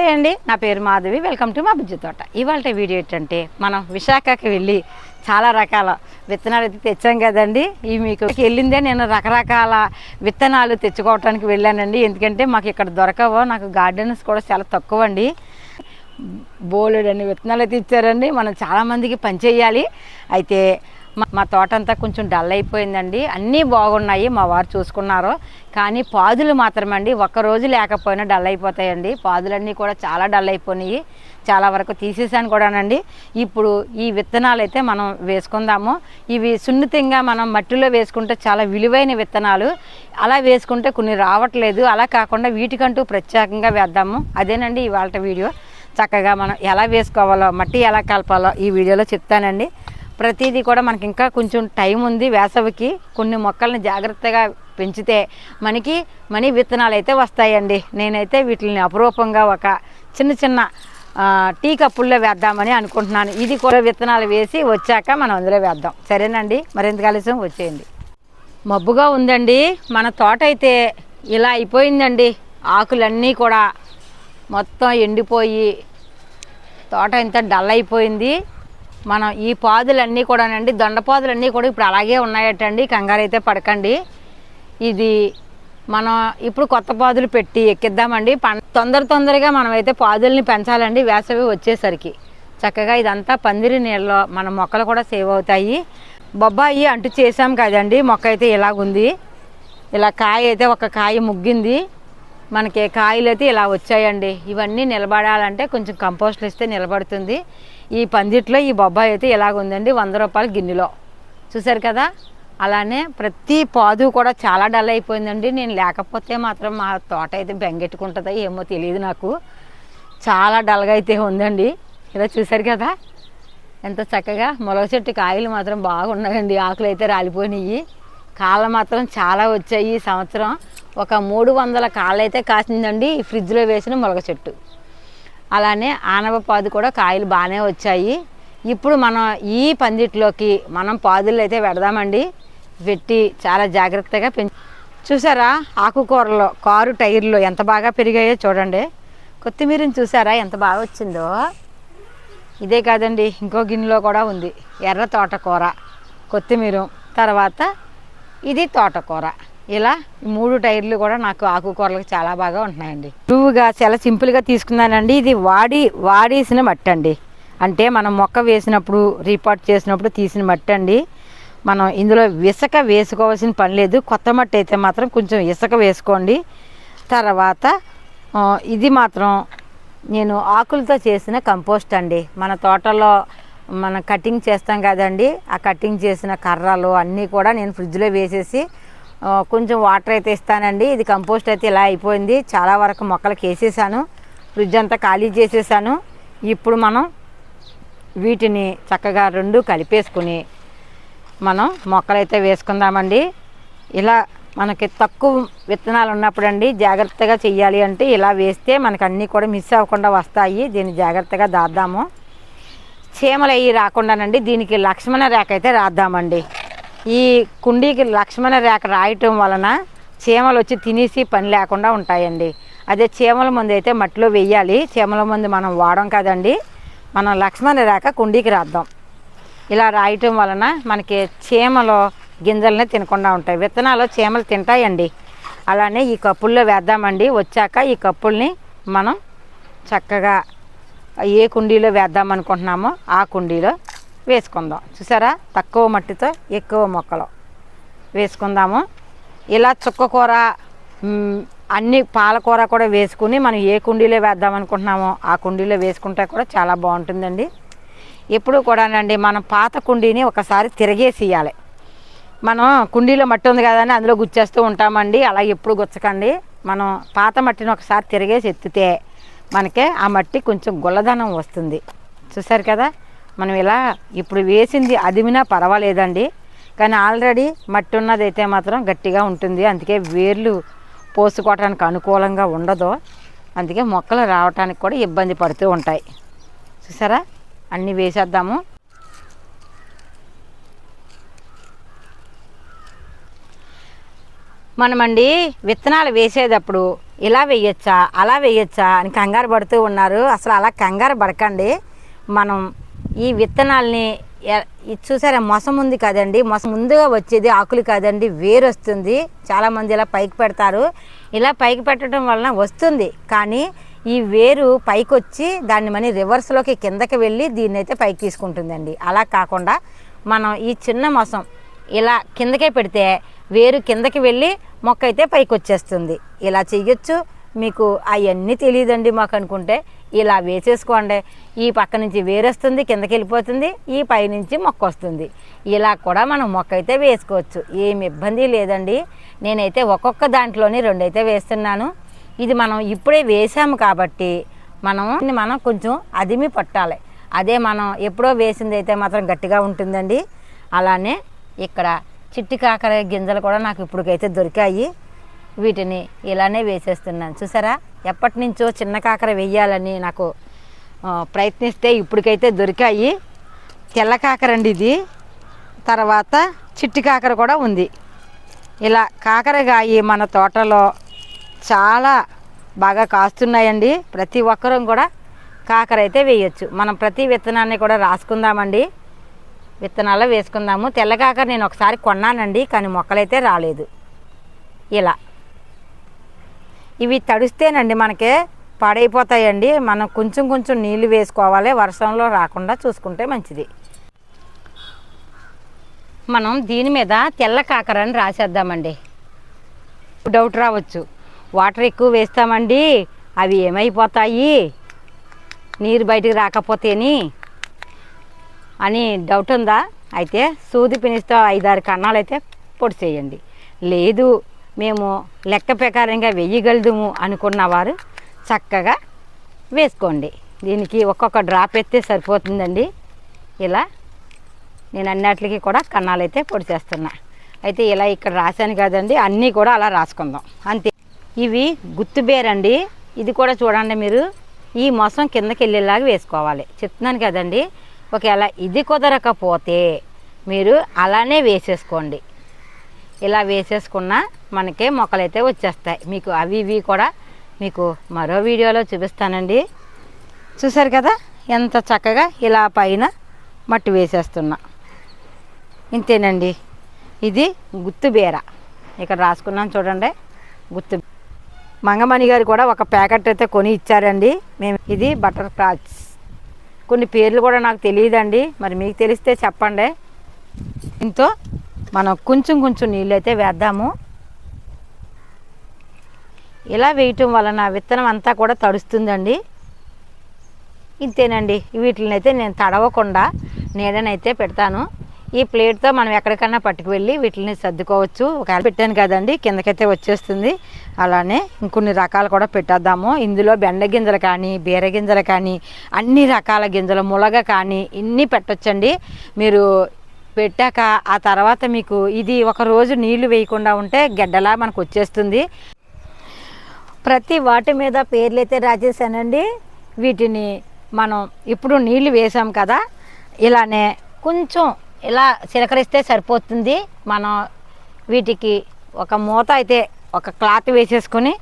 నమస్తే అండి. నా పేరు మాధవి. వెల్కమ్ టు మా బుజ్జి తోట. ఇవాళ వీడియో ఏంటంటే మనం విశాఖకి వెళ్ళి చాలా రకాల విత్తనాలు అయితే తెచ్చాం కదండి. ఇవి మీకు వెళ్ళిందే నేను రకరకాల విత్తనాలు తెచ్చుకోవటానికి వెళ్ళానండి. ఎందుకంటే మాకు ఇక్కడ దొరకవు. నాకు గార్డెన్స్ కూడా చాలా తక్కువ అండి బోలెడన్ని విత్తనాలు అయితే ఇచ్చారండి. మనం చాలామందికి పనిచేయాలి అయితే మా తోట అంతా కొంచెం డల్ అయిపోయిందండి. అన్నీ బాగున్నాయి మా వారు చూసుకున్నారు. కానీ పాదులు మాత్రమండి ఒక్క రోజు లేకపోయినా డల్ అయిపోతాయండి. పాదులన్నీ కూడా చాలా డల్ అయిపోయినాయి. చాలా వరకు తీసేసాను కూడానండి. ఇప్పుడు ఈ విత్తనాలు అయితే మనం వేసుకుందాము. ఇవి సున్నితంగా మనం మట్టిలో వేసుకుంటే చాలా విలువైన విత్తనాలు. అలా వేసుకుంటే కొన్ని రావట్లేదు. అలా కాకుండా వీటికంటూ ప్రత్యేకంగా వేద్దాము. అదేనండి ఇవాళ వీడియో. చక్కగా మనం ఎలా వేసుకోవాలో మట్టి ఎలా కలపాలో ఈ వీడియోలో చెప్తానండి. ప్రతిదీ కూడా మనకి ఇంకా కొంచెం టైం ఉంది వేసవికి. కొన్ని మొక్కల్ని జాగ్రత్తగా పెంచితే మనకి మనీ విత్తనాలు అయితే వస్తాయండి. నేనైతే వీటిని అపురూపంగా ఒక చిన్న చిన్న టీ కప్పుల్లో వేద్దామని అనుకుంటున్నాను. ఇది కూడా విత్తనాలు వేసి వచ్చాక మనం అందులో వేద్దాం. సరేనండి? మరింత కలిసి వచ్చేయండి. మబ్బుగా ఉందండి. మన తోట అయితే ఇలా అయిపోయిందండి. ఆకులన్నీ కూడా మొత్తం ఎండిపోయి తోట ఇంత డల్ అయిపోయింది. మనం ఈ పాదులన్నీ కూడానండి దొండపాదులన్నీ కూడా ఇప్పుడు అలాగే ఉన్నాయటండి. కంగారు అయితే పడకండి. ఇది మనం ఇప్పుడు కొత్త పాదులు పెట్టి ఎక్కిద్దామండి. తొందర తొందరగా మనం అయితే పాదుల్ని పెంచాలండి వేసవి వచ్చేసరికి. చక్కగా ఇదంతా పందిరి నీళ్ళలో మన మొక్కలు కూడా సేవ్ అవుతాయి. బొబ్బాయి అంటు చేసాం కదండి మొక్క అయితే ఇలాగుంది. ఇలా కాయ అయితే ఒక కాయ ముగ్గింది. మనకి కాయలు అయితే ఇలా వచ్చాయండి. ఇవన్నీ నిలబడాలంటే కొంచెం కంపోస్ట్లు ఇస్తే నిలబడుతుంది. ఈ పందిట్లో ఈ బొబ్బాయి అయితే ఇలాగుందండి వంద రూపాయల గిన్నెలో. చూసారు కదా? అలానే ప్రతి పాదు కూడా చాలా డల్ అయిపోయిందండి. నేను లేకపోతే మాత్రం మా తోట అయితే బెంగెట్టుకుంటుందో ఏమో తెలియదు నాకు. చాలా డల్గా అయితే ఉందండి. ఇలా చూసారు కదా? ఎంత చక్కగా మొలక చెట్టు కాయలు మాత్రం బాగున్నాయండి. ఆకులు అయితే రాలిపోయినాయి. కాళ్ళు మాత్రం చాలా వచ్చాయి ఈ సంవత్సరం. ఒక మూడు వందల కాళ్ళైతే కాసిందండి ఈ ఫ్రిడ్జ్లో వేసిన మొలక చెట్టు. అలానే ఆనవ పాదు కూడా కాయలు బాగానే వచ్చాయి. ఇప్పుడు మనం ఈ పందిట్లోకి మనం పాదులు అయితే పెడదామండి. పెట్టి చాలా జాగ్రత్తగా పెంచి చూసారా ఆకుకూరలో కారు టైర్లు ఎంత బాగా పెరిగాయో చూడండి. కొత్తిమీరని చూసారా ఎంత బాగా వచ్చిందో. ఇదే కాదండి ఇంకో గిన్నెలో కూడా ఉంది ఎర్ర తోటకూర కొత్తిమీర తర్వాత ఇది తోటకూర. ఇలా మూడు టైర్లు కూడా నాకు ఆకుకూరలకు చాలా బాగా ఉంటున్నాయండి. నువ్వుగా చాలా సింపుల్గా తీసుకున్నానండి. ఇది వాడి వాడేసిన మట్టి అండి అంటే మనం మొక్క వేసినప్పుడు రీపాట్ చేసినప్పుడు తీసిన మట్టి అండి మనం ఇందులో ఇసుక వేసుకోవాల్సిన పని లేదు. కొత్త మట్టి అయితే మాత్రం కొంచెం ఇసుక వేసుకోండి. తర్వాత ఇది మాత్రం నేను ఆకులతో చేసిన కంపోస్ట్ అండి. మన తోటలో మన కటింగ్ చేస్తాం కదండి. ఆ కటింగ్ చేసిన కర్రలు అన్నీ కూడా నేను ఫ్రిడ్జ్లో వేసేసి కొంచెం వాటర్ అయితే ఇస్తానండి. ఇది కంపోస్ట్ అయితే ఇలా అయిపోయింది. చాలా వరకు మొక్కలకి వేసేసాను. ఫ్రిడ్జ్ అంతా ఖాళీ చేసేసాను. ఇప్పుడు మనం వీటిని చక్కగా రెండు కలిపేసుకుని మనం మొక్కలైతే వేసుకుందామండి. ఇలా మనకి తక్కువ విత్తనాలు ఉన్నప్పుడండి జాగ్రత్తగా చెయ్యాలి అంటే ఇలా వేస్తే మనకు అన్నీ కూడా మిస్ అవ్వకుండా వస్తాయి. దీన్ని జాగ్రత్తగా దాద్దాము. చీమలు అవి రాకుండానండి దీనికి లక్ష్మణ రేఖ అయితే రాద్దామండి. ఈ కుండీకి లక్ష్మణ రేఖ రాయటం వలన చీమలు వచ్చి తినేసి పని లేకుండా ఉంటాయండి. అదే చీమల మందు అయితే మట్టిలో వెయ్యాలి చీమల మందు మనం వాడం కదండి. మనం లక్ష్మణ రేఖ కుండీకి రాద్దాం. ఇలా రాయటం వలన మనకి చీమలు గింజల్ని తినకుండా ఉంటాయి. విత్తనాలు చీమలు తింటాయండి. అలానే ఈ కప్పుల్లో వేద్దామండి. వచ్చాక ఈ కప్పుల్ని మనం చక్కగా ఏ కుండీలో వేద్దాం అనుకుంటున్నామో ఆ కుండీలో వేసుకుందాం. చూసారా? తక్కువ మట్టితో ఎక్కువ మొక్కలు. వేసుకుందాము. ఇలా చుక్కకూర అన్ని పాలకూర కూడా వేసుకుని మనం ఏ కుండీలో వేద్దాం అనుకుంటున్నామో ఆ కుండీలో వేసుకుంటే కూడా చాలా బాగుంటుందండి. ఎప్పుడు కూడానండి మనం పాత కుండీని ఒకసారి తిరగేసియాలి మనం కుండీలో మట్టి ఉంది కదా అని అందులో గుచ్చేస్తూ ఉంటామండి. అలా ఎప్పుడు గుచ్చకండి. మనం పాత మట్టిని ఒకసారి తిరిగేసి ఎత్తితే మనకే ఆ మట్టి కొంచెం గుల్లదనం వస్తుంది. చూసారు కదా? మనం ఇలా ఇప్పుడు వేసింది అదిమినా పర్వాలేదండి. కానీ ఆల్రెడీ మట్టి ఉన్నదైతే మాత్రం గట్టిగా ఉంటుంది. అందుకే వేర్లు పోసుకోవటానికి అనుకూలంగా ఉండదు. అందుకే మొక్కలు రావటానికి కూడా ఇబ్బంది పడుతూ ఉంటాయి. చూసారా? అన్నీ వేసేద్దాము. మనమండి విత్తనాలు వేసేటప్పుడు ఇలా వేయచ్చా అలా వేయచ్చా అని కంగారు పడుతూ ఉన్నారు. అసలు అలా కంగారు పడకండి. మనం ఈ విత్తనాల్ని ఇది చూసారా మొసం ఉంది కదండి. మొసం ముందుగా వచ్చేది ఆకులు కాదండి. వేరు వస్తుంది చాలామంది ఇలా పైకి పెడతారు. ఇలా పైకి పెట్టడం వలన వస్తుంది. కానీ ఈ వేరు పైకి వచ్చి దాన్ని మనీ రివర్స్లోకి కిందకి వెళ్ళి దీన్ని అయితే పైకి తీసుకుంటుందండి. అలా కాకుండా మనం ఈ చిన్న మొసం ఇలా కిందకే పెడితే వేరు కిందకి వెళ్ళి మొక్క అయితే పైకి వచ్చేస్తుంది ఇలా చేయొచ్చు మీకు అవన్నీ తెలియదండి మాకు అనుకుంటే ఇలా వేసేసుకోండి. ఈ పక్క నుంచి వేరొస్తుంది కిందకి వెళ్ళిపోతుంది ఈ పై నుంచి మొక్క వస్తుంది. ఇలా కూడా మనం మొక్క అయితే వేసుకోవచ్చు. ఏమి ఇబ్బంది లేదండి. నేనైతే ఒక్కొక్క దాంట్లోని రెండైతే వేస్తున్నాను. ఇది మనం ఇప్పుడే వేసాము కాబట్టి మనం మనం కొంచెం అదిమి పట్టాలి. అదే మనం ఎప్పుడో వేసింది అయితే మాత్రం గట్టిగా ఉంటుందండి. అలానే ఇక్కడ చిట్టి కాకర గింజలు కూడా నాకు ఇప్పటికైతే దొరికాయి. వీటిని ఇలానే వేసేస్తున్నాను. చూసారా? ఎప్పటి నుంచో చిన్న కాకర వేయాలని నాకు ప్రయత్నిస్తే ఇప్పటికైతే దొరికాయి. తెల్ల కాకర అండి ఇది. తర్వాత చిట్టి కాకర కూడా ఉంది. ఇలా కాకరకాయ మన తోటలో చాలా బాగా కాస్తున్నాయండి. ప్రతి ఒక్కరూ కూడా కాకర అయితే వేయచ్చు. మనం ప్రతి విత్తనాన్ని కూడా రాసుకుందామండి. విత్తనాలు వేసుకుందాము. తెల్ల కాకర నేను ఒకసారి కొన్నానండి కానీ మొక్కలైతే రాలేదు. ఇలా. ఇవి తడిస్తేనండి మనకి పాడైపోతాయండి. మనం కొంచెం కొంచెం నీళ్ళు వేసుకోవాలి. వర్షంలో రాకుండా చూసుకుంటే మంచిది. మనం దీని మీద తెల్ల కాకరని రాసేద్దామండి. డౌట్ రావచ్చు. వాటర్ ఎక్కువ వేస్తామండి. అవి ఏమైపోతాయి? నీరు బయటికి రాకపోతేని అని డౌట్ ఉందా? అయితే సూది పినిస్తో ఐదారు కన్నాలు అయితే పొడి చేయండి లేదు మేము లెక్క ప్రకారంగా వేయగలదుము అనుకున్న వారు చక్కగా వేసుకోండి. దీనికి ఒక్కొక్క డ్రాప్ ఎత్తే సరిపోతుందండి. ఇలా నేను అన్నిటికి కూడా కన్నాలు అయితే పొడి చేస్తున్నా. అయితే ఇలా ఇక్కడ రాశాను కదండి అన్నీ కూడా అలా రాసుకుందాం. అంతే. ఇవి గుత్తుబేరండి ఇది కూడా చూడండి మీరు. ఈ మొసం కిందకి వెళ్ళేలాగా వేసుకోవాలి. చెప్తున్నాను కదండి ఒకవేళ ఇది కుదరకపోతే మీరు అలానే వేసేసుకోండి. ఇలా వేసేసుకున్న మనకే మొక్కలైతే వచ్చేస్తాయి. మీకు అవి ఇవి కూడా మీకు మరో వీడియోలో చూపిస్తానండి. చూసారు కదా? ఎంత చక్కగా ఇలా పైన మట్టి వేసేస్తున్నా. ఇంతేనండి. ఇది గుత్తుబీర ఇక్కడ రాసుకున్నాను చూడండి. గుత్తు మంగమణి గారు కూడా ఒక ప్యాకెట్ అయితే కొని ఇచ్చారండి. మేము ఇది బటర్ క్రాచ్ కొన్ని పేర్లు కూడా నాకు తెలియదండి. మరి మీకు తెలిస్తే చెప్పండి. దీంతో మనం కొంచెం కొంచెం నీళ్ళు అయితే వేద్దాము. ఇలా వేయటం వలన విత్తనం అంతా కూడా తడుస్తుందండి. ఇంతేనండి. వీటిని అయితే నేను తడవకుండా నీడనైతే పెడతాను. ఈ ప్లేట్తో మనం ఎక్కడికన్నా పట్టుకు వెళ్ళి వీటిని సర్దుకోవచ్చు. ఒకవేళ పెట్టాను కదండి కిందకైతే వచ్చేస్తుంది. అలానే ఇంకొన్ని రకాలు కూడా పెట్టేద్దాము. ఇందులో బెండ గింజలు కానీ బీర గింజలు కానీ అన్ని రకాల గింజలు ములగ కానీ ఇన్ని పెట్టొచ్చండి. మీరు పెట్టాక ఆ తర్వాత మీకు ఇది ఒక రోజు నీళ్ళు వేయకుండా ఉంటే గడ్డలా మనకు వచ్చేస్తుంది ప్రతి వాటి మీద పేర్లు అయితే రాజేశానండి. వీటిని మనం ఇప్పుడు నీళ్ళు వేసాం కదా ఇలానే కొంచెం ఇలా చిలకరిస్తే సరిపోతుంది. మనం వీటికి ఒక మూత అయితే ఒక క్లాత్ వేసేసుకొని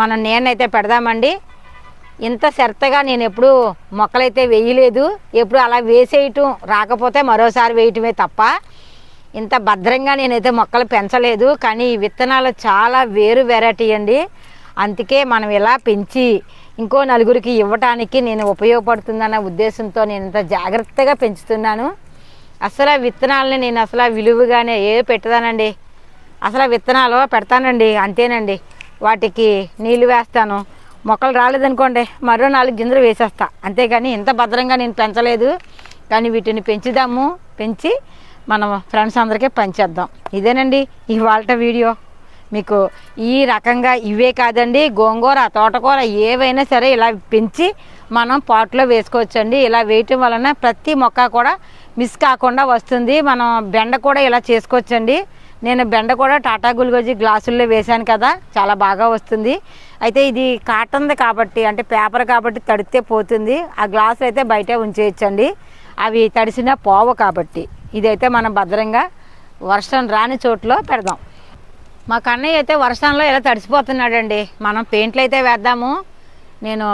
మనం నేనైతే పెడదామండి. ఇంత శ్రద్ధగా నేను ఎప్పుడు మొక్కలైతే వేయలేదు. ఎప్పుడు అలా వేసేయటం రాకపోతే మరోసారి వేయటమే తప్ప. ఇంత భద్రంగా నేనైతే మొక్కలు పెంచలేదు. కానీ ఈ విత్తనాలు చాలా వేరు వెరైటీ అండి. అందుకే మనం ఇలా పెంచి ఇంకో నలుగురికి ఇవ్వటానికి నేను ఉపయోగపడుతుందన్న ఉద్దేశంతో నేను ఇంత జాగ్రత్తగా పెంచుతున్నాను. అసలు ఆ విత్తనాలని నేను అసలు ఆ విలువగానే ఏ పెట్టదానండి? అసలు విత్తనాలు పెడతానండి అంతేనండి. వాటికి నీళ్ళు వేస్తాను. మొక్కలు రాలేదనుకోండి మరో నాలుగు గింజలు వేసేస్తా. అంతేగాని ఇంత భద్రంగా నేను పెంచలేదు. కానీ వీటిని పెంచుదాము. పెంచి మనం ఫ్రెండ్స్ అందరికీ పంచేద్దాం. ఇదేనండి ఇవాళ వీడియో. మీకు ఈ రకంగా ఇవే కాదండి. గోంగూర తోటకూర ఏవైనా సరే ఇలా పెంచి మనం పాట్లో వేసుకోవచ్చండి. ఇలా వేయటం వలన ప్రతి మొక్క కూడా మిస్ కాకుండా వస్తుంది. మనం బెండ కూడా ఇలా చేసుకోవచ్చండి. నేను బెండ కూడా టాటా గుల్గోజీ గ్లాసుల్లో వేశాను కదా చాలా బాగా వస్తుంది. అయితే ఇది కాటన్ది కాబట్టి అంటే పేపర్ కాబట్టి తడితే పోతుంది. ఆ గ్లాసులు అయితే బయట ఉంచేయచ్చండి. అవి తడిసినా పోవు కాబట్టి. ఇదైతే మనం భద్రంగా వర్షం రాని చోట్లో పెడదాం. మా కన్నయ్య అయితే వర్షంలో ఇలా తడిసిపోతున్నాడండి. మనం పెయింట్లు అయితే వేద్దాము. నేను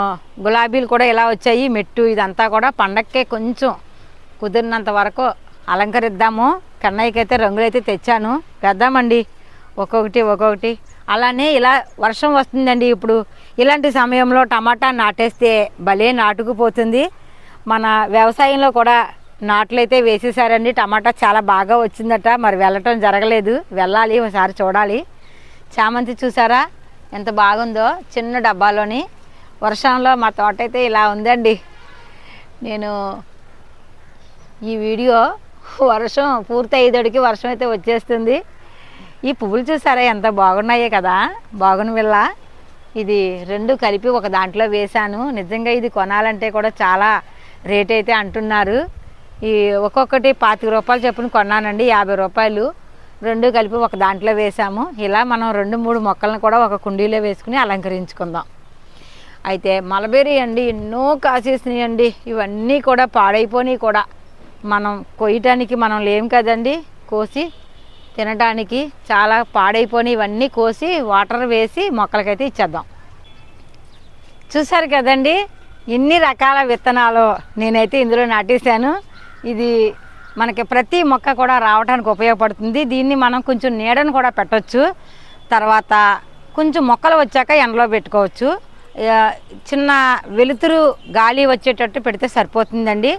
గులాబీలు కూడా ఇలా వచ్చాయి. మెట్టు ఇదంతా కూడా పండక్కే కొంచెం కుదిరినంత వరకు అలంకరిద్దాము. కన్నయ్యకి అయితే తెచ్చాను. వేద్దామండి. ఒక్కొక్కటి ఒక్కొక్కటి. అలానే ఇలా వర్షం వస్తుందండి ఇప్పుడు. ఇలాంటి సమయంలో టమాటా నాటేస్తే భలే నాటుకుపోతుంది. మన వ్యవసాయంలో కూడా నాట్లు అయితే వేసేసారండి. టమాటా చాలా బాగా వచ్చిందట. మరి వెళ్ళటం జరగలేదు. వెళ్ళాలి ఒకసారి చూడాలి. చామంతి చూసారా? ఎంత బాగుందో. చిన్న డబ్బాలోని. వర్షంలో మా తోట అయితే ఇలా ఉందండి. నేను ఈ వీడియో వర్షం పూర్తి అయ్యేదడికి వర్షం అయితే వచ్చేస్తుంది. ఈ పువ్వులు చూసారా? ఎంత బాగున్నాయి కదా? బాగుని వెళ్ళ ఇది రెండు కలిపి ఒక దాంట్లో వేశాను. నిజంగా ఇది కొనాలంటే కూడా చాలా రేట్ అయితే అంటున్నారు. ఈ ఒక్కొక్కటి పాతిక రూపాయలు చెప్పుని కొన్నానండి యాభై రూపాయలు. రెండు కలిపి ఒక దాంట్లో వేసాము ఇలా మనం రెండు మూడు మొక్కలను కూడా ఒక కుండీలో వేసుకుని అలంకరించుకుందాం. అయితే మలబెర్రీ అండి ఎన్నో కాసేసినాయండి ఇవన్నీ కూడా పాడైపోయినాయి కూడా. మనం కొయ్యటానికి మనం లేం కదండి కోసి తినడానికి చాలా పాడైపోయి ఇవన్నీ కోసి వాటర్ వేసి మొక్కలకైతే ఇచ్చేద్దాం. చూసారు కదండి? ఎన్ని రకాల విత్తనాలు నేనైతే ఇందులో నాటేశాను. ఇది మనకి ప్రతి మొక్క కూడా రావడానికి ఉపయోగపడుతుంది. దీన్ని మనం కొంచెం నీడను కూడా పెట్టవచ్చు తర్వాత కొంచెం మొక్కలు వచ్చాక ఎండలో పెట్టుకోవచ్చు. చిన్న వెలుతురు గాలి వచ్చేటట్టు పెడితే సరిపోతుందండి.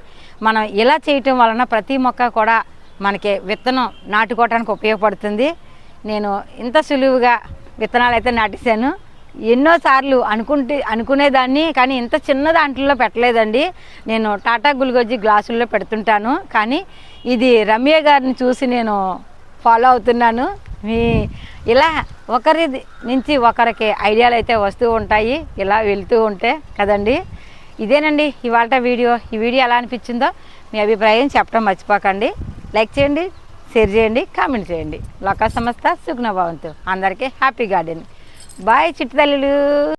మనం ఇలా చేయటం వలన ప్రతి మొక్క కూడా మనకి విత్తనం నాటుకోవడానికి ఉపయోగపడుతుంది. నేను ఇంత సులువుగా విత్తనాలు అయితే నాటేశాను. ఎన్నోసార్లు అనుకుంటే అనుకునేదాన్ని కానీ ఇంత చిన్న దాంట్లో పెట్టలేదండి. నేను టాటా గుల్గొజ్జి గ్లాసుల్లో పెడుతుంటాను. కానీ ఇది రమ్య గారిని చూసి నేను ఫాలో అవుతున్నాను. మీ ఇలా ఒకరి నుంచి ఒకరికి ఐడియాలు అయితే వస్తూ ఉంటాయి. ఇలా వెళ్తూ ఉంటే కదండి. ఇదేనండి ఇవాళ వీడియో. ఈ వీడియో ఎలా అనిపించిందో మీ అభిప్రాయం చెప్పడం మర్చిపోకండి. లైక్ చేయండి షేర్ చేయండి కామెంట్ చేయండి. లోక సంస్థ సుగ్నభవంతు అందరికీ హ్యాపీ గార్డెన్. బాయ్ చిట్టు తల్లులు